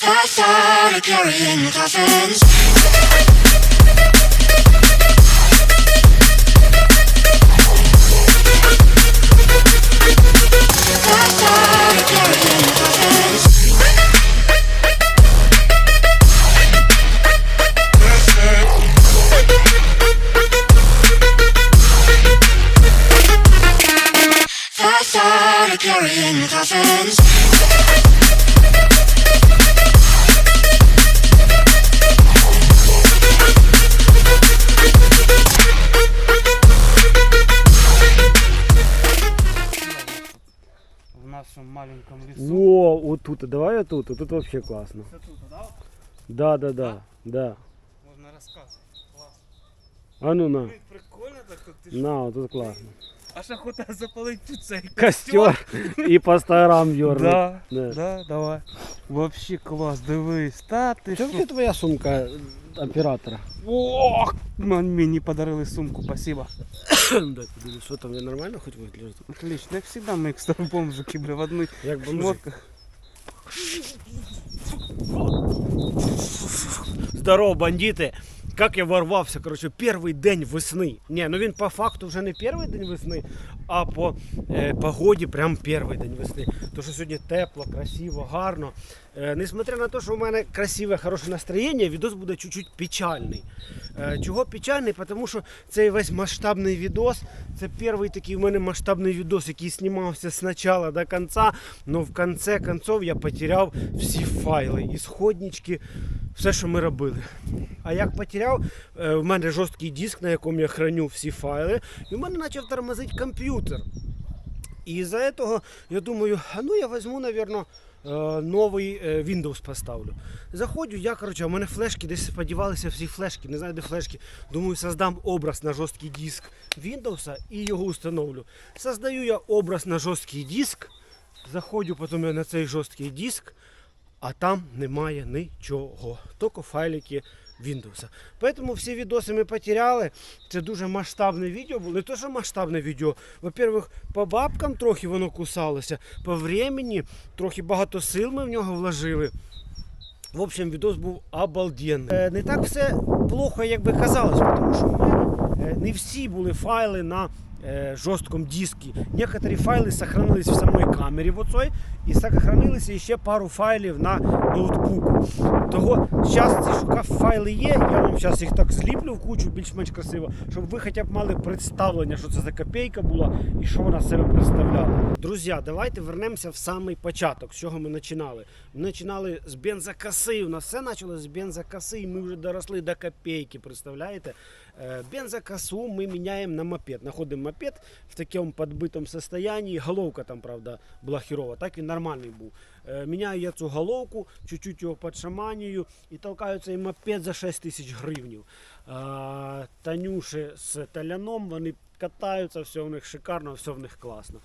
I of carrying coffins. нашем маленьком лесу. Во, вот тут, давай вот тут, вот тут вообще классно. Это тут, да? Да, да, да, да. Можно рассказывать. Класс. А ну на, Блин, прикольно так тут ты ж- на, вот тут классно. Аж охота запалить тут цей Костер и по сторонам дернуть. Да, Да. да, давай. Вообще класс, дивись. Та ти Це що? твоя сумка оператора. Ох, мені подарили сумку, спасибо. Дай подивлюсь, що там, я нормально хоч вигляджу? Отлично, як всегда ми як старі бомжики, бля, в одних Як бомжик. шмотках. Здорово, бандити! Как я ворвався, коротше, перший день весни. Ні, ну він по факту вже не перший день весни, а по е, погоді прям перший день весни. Тому що сьогодні тепло, красиво, гарно. Е, несмотря на те, що у мене красиве, хороше настроєння, відос буде чуть-чуть печальний. Е, чого печальний? Тому що цей весь масштабний відос, це перший такий у мене масштабний відос, який знімався з початку до кінця, але в кінці концов я потеряв всі файли, ісходнички, все, що ми робили. А як потеряв, е, в мене жорсткий диск, на якому я храню всі файли, і в мене почав тормозити комп'ютер. І із-за цього я думаю, а ну я візьму, мабуть, новий е, Windows поставлю. Заходжу, я, коротше, у мене флешки десь сподівалися всі флешки, не знаю, де флешки. Думаю, создам образ на жорсткий диск Windows і його установлю. Создаю я образ на жорсткий диск, заходжу потім я на цей жорсткий диск, а там немає нічого. Тільки файлики Windows. Поэтому всі відоси ми потеряли. Це дуже масштабне відео було. Не то, що масштабне відео. Во-первых, по бабкам трохи воно кусалося, по времени трохи багато сил ми в нього вложили. В общем, відос був обалденний. Е, не так все плохо, як би казалось, тому що в е, не всі були файли на е, жорсткому дискі. Некоторі файли сохранились в самій камері в оцій, і сохранилися ще пару файлів на ноутбуку. Того зараз ці шукав файли є, я вам зараз їх так зліплю в кучу більш-менш красиво, щоб ви хоча б мали представлення, що це за копійка була і що вона себе представляла. Друзі, давайте вернемося в самий початок, з чого ми починали. Ми починали з бензокоси. У нас все почалося з бензокоси, і ми вже доросли до копійки, представляєте? Е, Бензокосу ми міняємо на мопед. Находимо мопед в такому підбитому состоянии. Головка там, правда, була хірова, так він нормальний був. Е, Міняю я цю головку, чуть-чуть його підшаманюю і толкаю цей мопед за 6 тисяч гривнів. Е, Танюші з таляном, вони катаються, все в них шикарно, все в них класно.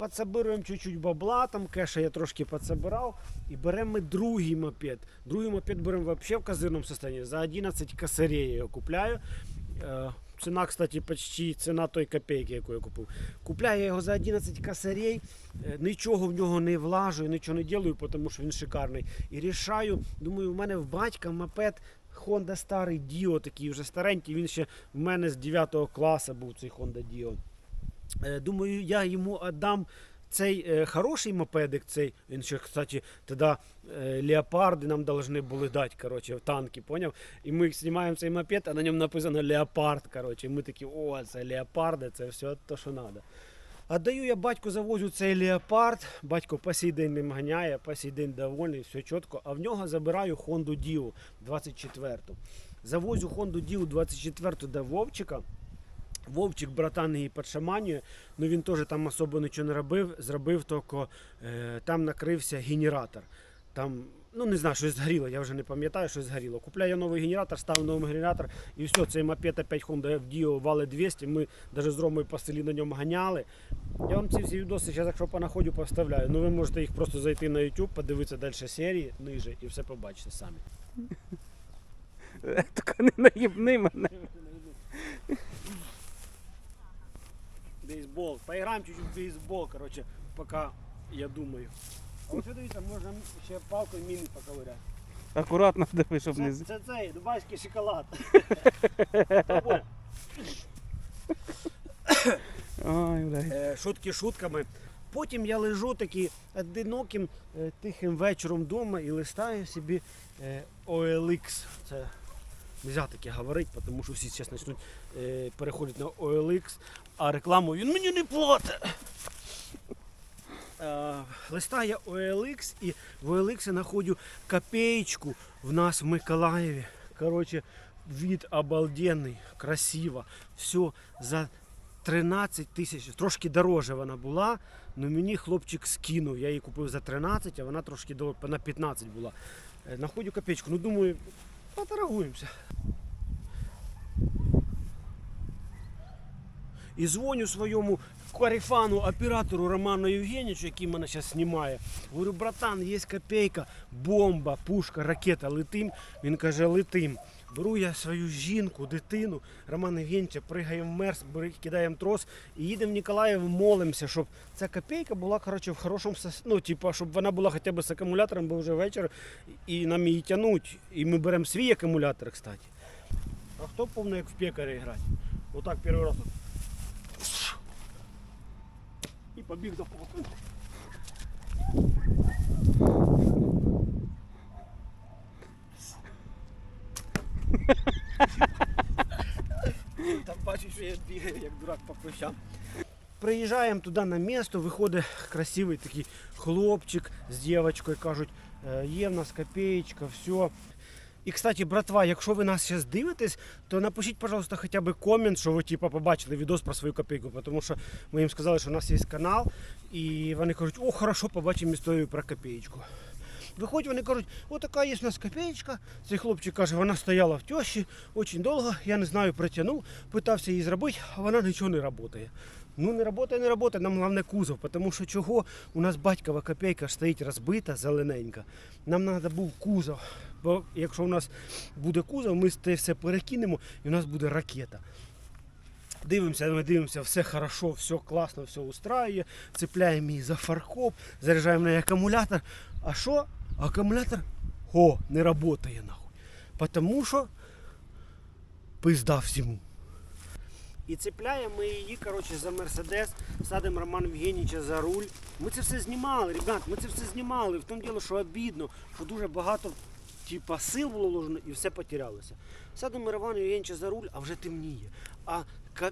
Подсобируємо чуть-чуть бабла, там кеша я трошки подсобирав. І беремо ми другий мопед. Другий мопед беремо взагалі в козирному состоянии. За 11 косарей я його купляю. Е, Ціна, кстати, почти ціна той копейки, яку я купив. Купляю я його за 11 косарей, е, нічого в нього не влажу, нічого не ділаю, тому що він шикарний. І рішаю, думаю, у мене в батька мопед Honda старий Dio, такий вже старенький. Він ще в мене з 9 класу був цей Honda Dio. Е, Думаю, я йому віддам цей е, хороший мопедик, цей, він ще, кстати, тоді е, леопарди нам должны були дати, короче, танки, поняв? І ми знімаємо цей мопед, а на ньому написано леопард, короче. І ми такі, о, це леопарди, це все те, що треба. Отдаю я батьку завозю цей леопард, батько по сей день ним ганяє, по сей день довольний, все чітко, а в нього забираю Honda Dio 24. Завозю Honda Dio 24 до Вовчика. Вовчик, братан, її підшаманює, ну він теж там особо нічого не робив, зробив тільки е, там накрився генератор. Там, ну не знаю, щось згоріло, я вже не пам'ятаю, щось згоріло. Купляю новий генератор, ставлю новий генератор, і все, цей мопед опять Honda FD вали 200, ми навіть з Ромою по селі на ньому ганяли. Я вам ці всі відоси зараз, якщо понаходю, поставляю. Ну ви можете їх просто зайти на YouTube, подивитися далі серії, ниже, і все побачите самі. Тільки не наїбни мене. Бейсбол. Поиграем чуть-чуть в бейсбол, короче, пока я думаю. А ось дивіться, можна ще палкою міни поковиряти. Акуратно диви, щоб не Це, з. це цей дубайський шоколад. Ой, блядь. Е, Шутки шутками. Потім я лежу такий одиноким е, тихим вечором вдома і листаю собі е, OLX. Це не можна таке говорити, тому що всі зараз почнуть е, переходити на OLX, а рекламу він мені не платить. Е, Листаю OLX і в OLX знаходжу копеечку в нас в Миколаєві. Коротше, від обалденний, красиво. Все за 13 тисяч, трошки дороже вона була, але мені хлопчик скинув. Я її купив за 13, а вона трошки на 15 була. Е, Находю копеечку. Ну думаю, поторгуємося. І дзвоню своєму карифану, оператору Роману Євгенічу, який мене зараз знімає. Говорю, братан, є копейка, бомба, пушка, ракета, летим. Він каже, летим. Беру я свою жінку, дитину, Роман Євгенійовича, пригаємо в мерз, кидаємо трос і їдемо в Ніколаїв, молимося, щоб ця копейка була коротше, в хорошому ну, типу, щоб вона була хоча б з акумулятором, бо вже вечір, і нам її тянуть. І ми беремо свій акумулятор, кстати. А хто повний, як в пекаря грати? Отак перший раз. І побіг за полком. Там бачу, що я бігаю, як дурак по площам. Приїжджаємо туди на місто, виходить красивий такий хлопчик з дівчинкою, кажуть, «Е, є в нас копеечка, все. І, кстати, братва, якщо ви нас зараз дивитесь, то напишіть, пожалуйста, хоча б комент, що ви типу, побачили відос про свою копейку, тому що ми їм сказали, що у нас є канал, і вони кажуть, о, хорошо, побачимо історію про копеечку. Виходять, вони кажуть, отака є в нас копеечка. Цей хлопчик каже, вона стояла в тещі дуже довго, я не знаю, притягнув, питався її зробити, а вона нічого не працює. Ну не працює, не працює, нам головне кузов, тому що чого у нас батькова копейка стоїть розбита, зелененька. Нам треба був кузов. Бо якщо у нас буде кузов, ми це все перекинемо і у нас буде ракета. Дивимося, ми дивимося, все хорошо, все класно, все устраює. Цепляємо її за фаркоп, заряджаємо на акумулятор. А що? Акумулятор о, не працює нахуй. Потому що пизда всьому. І цепляємо ми її, коротше, за Мерседес, садимо Роман Євгенійовича за руль. Ми це все знімали, ребят, ми це все знімали. В тому діло, що обідно, що дуже багато типа, сил було вложено і все потерялося. Садимо Романа Євгенійовича за руль, а вже темніє. А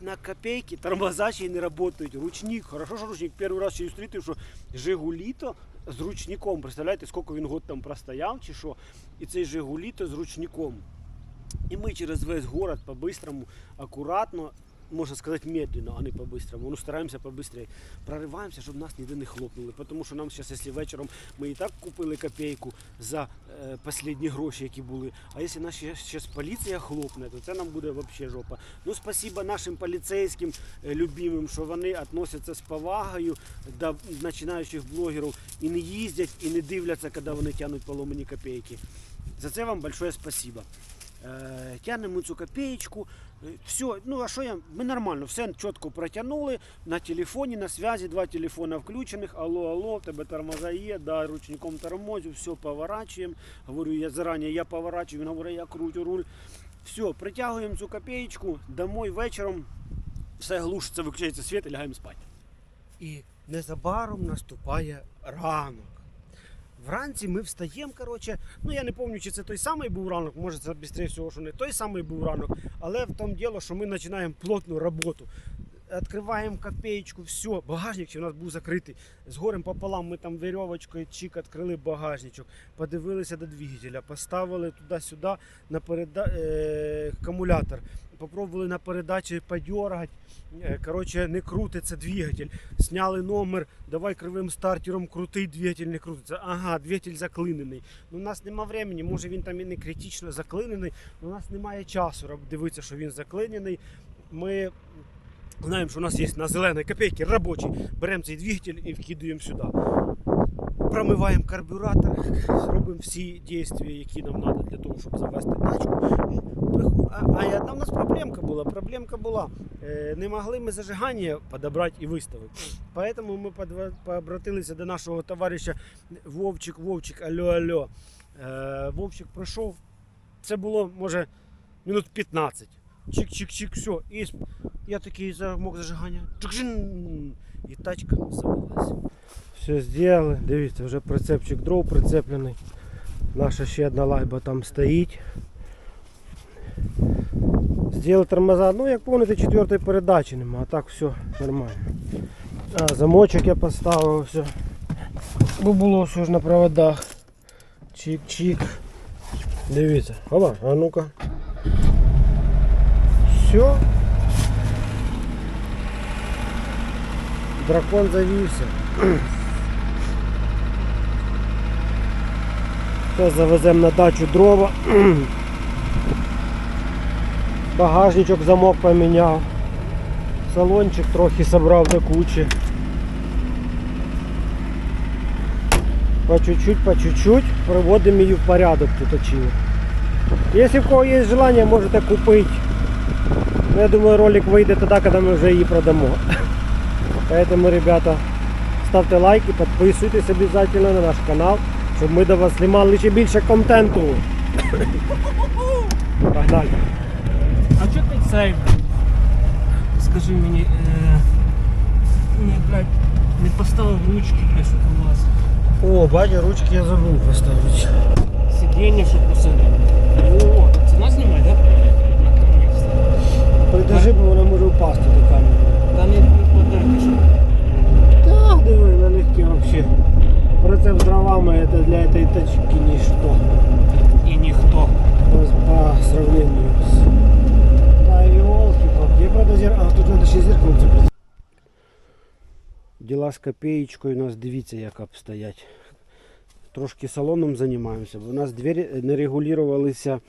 на копейки тормоза ще й не працюють. Ручник, хорошо, що ручник перший раз ще й зустрів, що Жигуліто з ручником. Представляєте, скільки він год там простояв чи що. І цей Жигуліто з ручником. І ми через весь город по-быстрому, аккуратно, можно сказать медленно, а не по-быстрому, ну стараемся побыстрее, прориваємося, щоб нас ніде не хлопнули. Тому що нам зараз, якщо вечором ми і так купили копійку за е, останні гроші, які були, а якщо нас зараз поліція хлопне, то це нам буде взагалі жопа. Ну, спасибо нашим поліцейським е, любимим, що вони відносяться з повагою до починаючих блогерів і не їздять, і не дивляться, коли вони тягнуть поломані копійки. За це вам большое спасибо. Е, Тягнемо цю копеечку. Е, Все, ну а що я? Ми нормально, все чітко протягнули. На телефоні, на зв'язі, два телефони включених. Алло, алло, тебе тормоза є, да, ручником тормозю, все, поворачуємо. Говорю, я зарані я поворачую, він говорить, я крутю руль. Все, притягуємо цю копеечку, домой вечором, все глушиться, виключається світ і лягаємо спати. І незабаром наступає ранок. Вранці ми встаємо, коротше, ну я не пам'ятаю, чи це той самий був ранок, може це швидше всього, що не той самий був ранок, але в тому діло, що ми починаємо плотну роботу. Відкриваємо копеечку, все, багажник у нас був закритий. З горем пополам ми там вірьовочкою чик відкрили багажничок, подивилися до двигателя, поставили туди-сюди на переда... е... акумулятор. Попробували на передачі подергати. Е, Коротше, не крутиться двигатель. Сняли номер, давай кривим стартером крутий, двигатель не крутиться. Ага, двигатель заклинений. Ну, у нас нема времени, може він там і не критично заклинений, але у нас немає часу дивитися, що він заклинений. Ми знаємо, що у нас є на зеленій копейці робочий. Беремо цей двигатель і вкидуємо сюди. Промиваємо карбюратор, зробимо всі дії, які нам треба для того, щоб завести тачку. А, і одна в нас проблемка була. Проблемка була. Е, не могли ми зажигання підібрати і виставити. Поэтому ми пообратилися до нашого товариша Вовчик, Вовчик, алло, алло. Е, Вовчик прийшов. Це було, може, минут 15. Чик-чик-чик, все. І я такий замок зажигання. І тачка завелась. Все зробили. Дивіться, вже прицепчик дров прицеплений. Наша ще одна лайба там стоїть. Сделали тормоза. Ну, як помните, четвертої передачі нема, а так все нормально. А, замочок я поставив, все. Бо було все ж на проводах. Чик-чик. Дивіться. Опа, а ну-ка. Все. Дракон завівся. Зараз завеземо на дачу дрова. Багажничок замок поміняв. Салончик трохи собрав до кучі. По чуть-чуть, по чуть-чуть приводимо її в порядок тут очиво. Если у кого есть желание, можете купить. Но я думаю, ролик выйдет тогда, когда мы уже ее продамо. Поэтому, ребята, ставте лайки, підписуйтесь обязательно на наш канал, щоб ми до вас знімали ще більше контенту. Погнали. А чого ти цей? Скажи мені, е... не, блядь, не поставив ручки, блядь, щоб у вас. О, батя, ручки я забув поставити. Сидіння, щоб посадити. О, так це нас знімає, так? Наконець-то. Придержи, бо вона може впасти до камери. Та не подерти, щоб... Так, диви, налегке вообще. Процеп з дровами это для этой тачки ничто. І ніхто. по, по сравнению с... Да, елки Где, правда, зеркало? А, тут надо ще зеркало цепляти. Діла з копеечкою у нас дивіться, як обстоять. Трошки салоном займаємося, у нас двері не регулювалися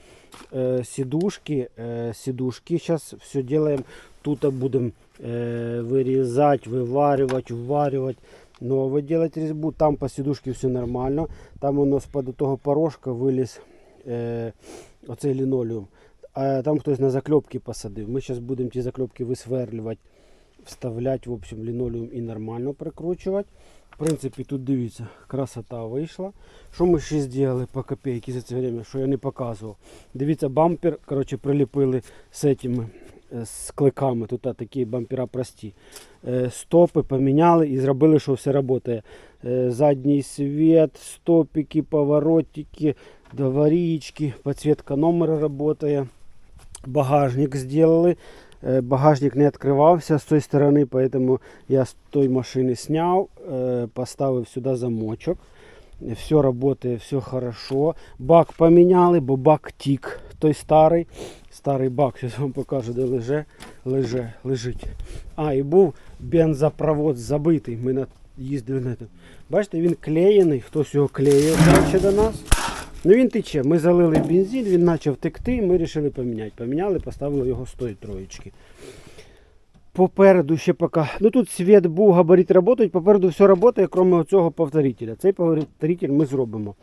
е, сідушки. Е, сідушки зараз все робимо. Тут будемо е, вирізати, виварювати, вварювати. Нове робити різьбу. Там по сідушці все нормально. Там у нас з-під того порожка виліз е, оцей лінолеум. А там хтось на закльопки посадив. Ми зараз будемо ті закльопки висверлювати, вставляти в общем, лінолеум і нормально прикручувати. В принципі, тут дивіться, красота вийшла. Що ми ще зробили по копійки за це время, що я не показував. Дивіться, бампер коротше, приліпили з этими, е, з кликами. Тут такі бампера прості. Е, Стопи поміняли і зробили, що все працює. Е, Задній світ, стопики, поворотики, аварийки, подсветка номера работает. Багажник сделали. Э, Багажник не открывался с той стороны, поэтому я с той машины снял, э, поставив сюда замочок. Все работает, все хорошо. Бак поменяли, бо бак тік. Той старий. Старий бак, зараз вам покажу, де леже, леже, лежить. А, і був бензопровод забитий. Ми на, їздили на тому. Бачите, він клеєний, хтось його клеїв далі до нас. Ну він тече. Ми залили бензин, він почав текти, ми вирішили поміняти. Поміняли, поставили його з тої троєчки. Попереду ще поки. Ну тут світ був, габарит працюють, попереду все працює, крім цього повторителя. Цей повторитель ми зробимо.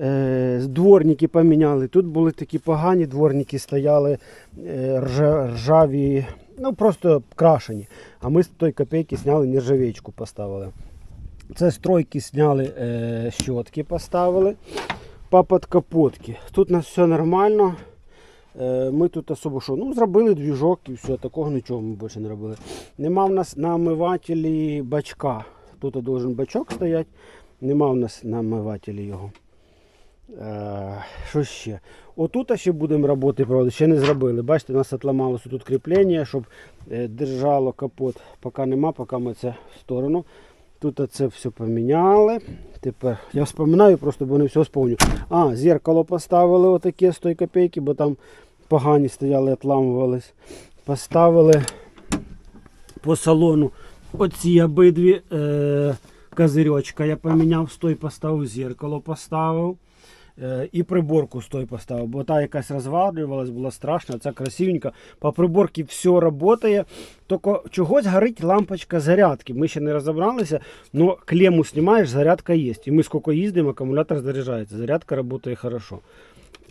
Е, дворники поміняли. Тут були такі погані дворники, стояли е, ржаві, ну просто крашені. А ми з тої копійки зняли нержавечку поставили. Це з тройки зняли е, щотки, поставили по подкапотки. Тут у нас все нормально. Е, Ми тут особо що, ну зробили двіжок і все, такого нічого ми більше не робили. Нема в нас на омивателі бачка. Тут должен бачок стояти. Нема в нас на омивателі його. Е, Що ще? Отут ще будемо робити, правда, ще не зробили. Бачите, у нас отламалося тут кріплення, щоб е, держало капот. Поки нема, поки ми це в сторону. Тут це все поміняли. Тепер я вспоминаю, просто бо не все сповню. А, зеркало поставили отаке з тої копійки, бо там погані стояли, отламувались. Поставили по салону оці обидві е, козирьочка я поміняв, з той поставив, зеркало поставив. Е, І приборку з той поставив, бо та якась розвалювалась, була страшна, ця красивенька. По приборці все працює. Тільки чогось горить лампочка зарядки. Ми ще не розібралися, але клему знімаєш, зарядка є. І ми скільки їздимо, акумулятор заряджається. Зарядка працює хорошо.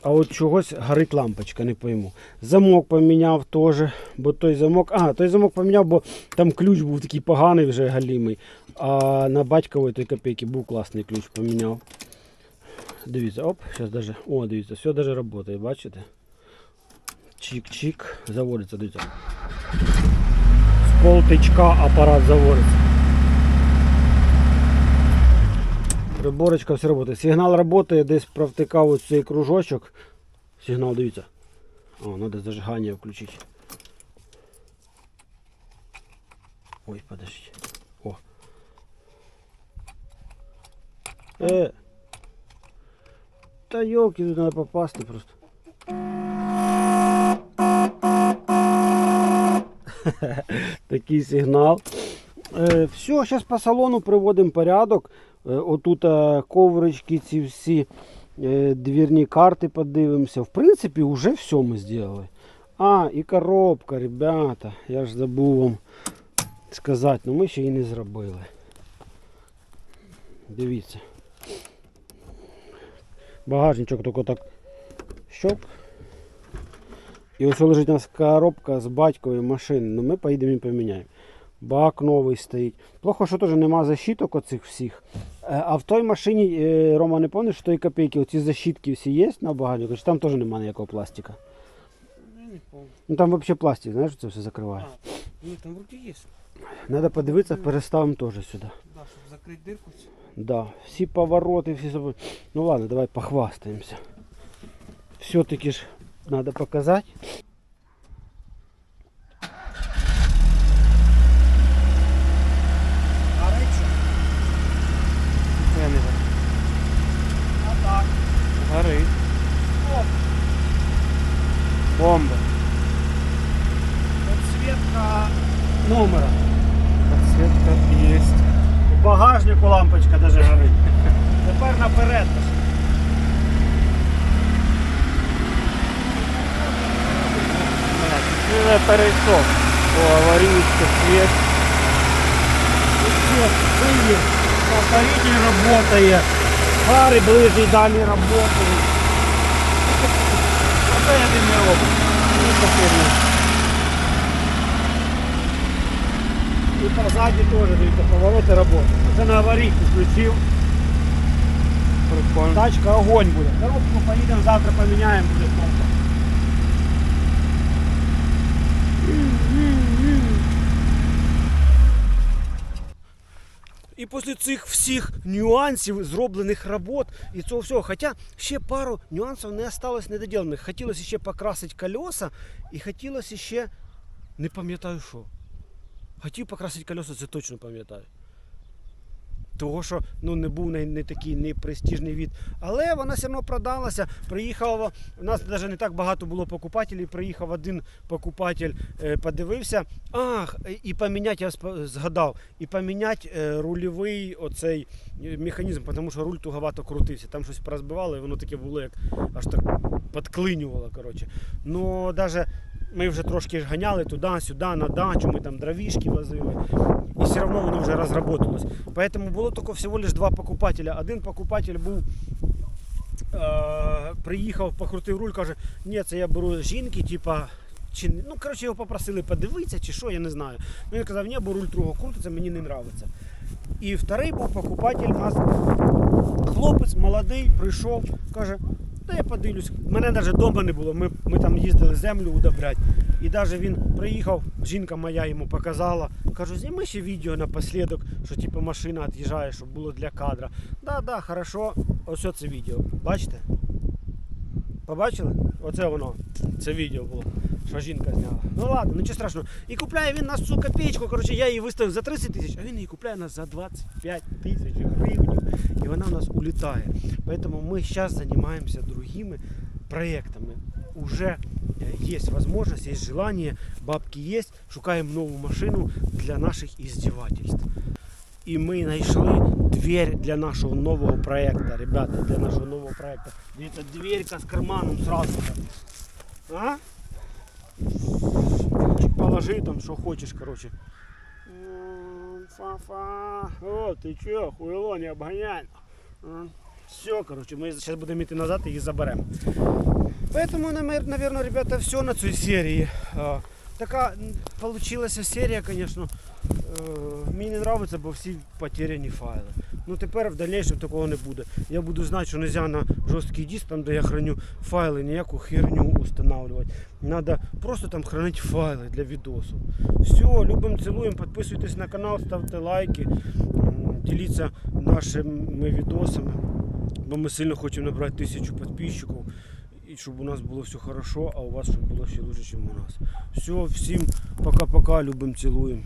А от чогось горить лампочка, не пойму. Замок поміняв теж, бо той замок. А, той замок поміняв, бо там ключ був такий поганий вже галімий. А на батькової той копійки був класний ключ, поміняв. Дивіться, оп, зараз даже. О, дивіться, все даже працює, бачите? Чик-чик, заводиться, дивіться. З полтичка апарат заводиться. Приборочка все працює. Сигнал працює, десь провтикав ось цей кружочок. Сигнал, дивіться. О, треба зажигання включити. Ой, подожди. О. Е. Та йолки, тут треба попасти просто. Такий сигнал. Е, все, зараз по салону приводимо порядок. Е, отут е, коврички, ці всі двірні карти подивимося. В принципі, вже все ми зробили. А, і коробка, ребята. Я ж забув вам сказати, але ми ще її не зробили. Дивіться Багажничок тільки так щоп. І ось лежить у нас коробка з батькової машини. Ну ми поїдемо і поміняємо. Бак новий стоїть. Плохо, що теж нема защиток оцих всіх. Е, А в той машині, е, Рома, не пам'ятаєш, що той копійки, оці защитки всі є на багажнику, чи там теж немає ніякого пластика. Я не помню. Ну там взагалі пластик, знаєш, це все закриває. А, ну там вроде есть. Треба подивитися, переставимо теж сюди. Да, чтобы закрыть дырку. Да, всі повороти, всі заб- Ну ладно, давай похвастаємося. Все-таки ж треба показати. Горить що? Я не знаю. А так. Горить. Оп. Бомба. Подсветка. Номера. Подсветка есть. У багажнику лампочка даже горить. Тепер наперед. Я перейшов. О, аварийский свет. Все, виїзд. Повторитель работає. Ближні далі работають. Оце я не роблю. І позаді теж, дивіться, повороти работають. Це на аварійку включив. Прикольно. Тачка огонь буде. Коробку поїдемо завтра поміняємо, буде кнопка. І після цих всіх нюансів, зроблених робот і цього всього, хоча ще пару нюансів не осталось недоділених. Хотілося ще покрасити колеса і хотілося ще, не пам'ятаю що. Хотів покрасити колеса, це точно пам'ятаю. Того, що ну, не був не, не такий не престижний від. Але вона все одно продалася. Приїхала, у нас навіть не так багато було покупателів. Приїхав один покупатель, е, подивився. Ах, і поміняти, я згадав, і поміняти е, рульовий оцей е, механізм, тому що руль туговато крутився. Там щось порозбивало, і воно таке було, як аж так підклинювало. Коротше. Ну, навіть ми вже трошки ж ганяли туди-сюди, на дачу, ми там дровішки возили. Все одно воно вже розработалось. Поэтому було тільки всього лиш два покупателя. Один покупатель був. Е, приїхав, покрутив руль, каже, ні, це я беру жінки, типа. Чи, ну, коротше, його попросили подивитися, чи що, я не знаю. Ну, він казав, ні, бо руль другого крутиться, мені не подобається. І вторий був покупатель у нас. Хлопець молодий, прийшов, каже, та я подивлюсь. Мене навіть вдома не було. Ми, ми там їздили землю удобрять. І навіть він приїхав, жінка моя йому показала. Кажу, зніми ще відео напослідок, що типу машина від'їжджає, щоб було для кадра. Да, да, хорошо. Ось це відео. Bачите? Побачили? Оце воно. Це відео було, що жінка зняла. Ну ладно, нічого страшного. І купляє він нас цю копійку. Коротше, я її виставив за 30 тисяч, а він її купляє нас за 25 тисяч гривень. І вона у нас улітає. Поэтому мы сейчас занимаемся другими проектами. Уже э, есть возможность, есть желание, бабки есть, шукаем новую машину для наших издевательств. І ми знайшли дверь для нашого нового проекту. Ребята, для нашого нового проекту. Дивіться, дверка з карманом сразу. А? Чи положи там, що хочеш, короче. М, Фа-фа. О, ти чо, хуйло, не обганяй. Все, короче, ми зараз будемо йти назад і її заберемо. Поэтому, наверное, ребята, все на цій серії. Така получилася серія, конечно. Мені не подобається, бо всі потеряні файли. Ну тепер в дальнейшем такого не буде. Я буду знати, що не можна на жорсткий диск, там де я храню файли, ніяку херню устанавливати. Надо просто там хранити файли для відосу. Все, любим, цілуємо, підписуйтесь на канал, ставте лайки, діліться нашими відосами. Бо ми сильно хочемо набрати тисячу підписчиків. І щоб у нас було все хорошо, а у вас щоб було ще лучше, ніж у нас. Все, всім пока-пока, любим, цілуємо.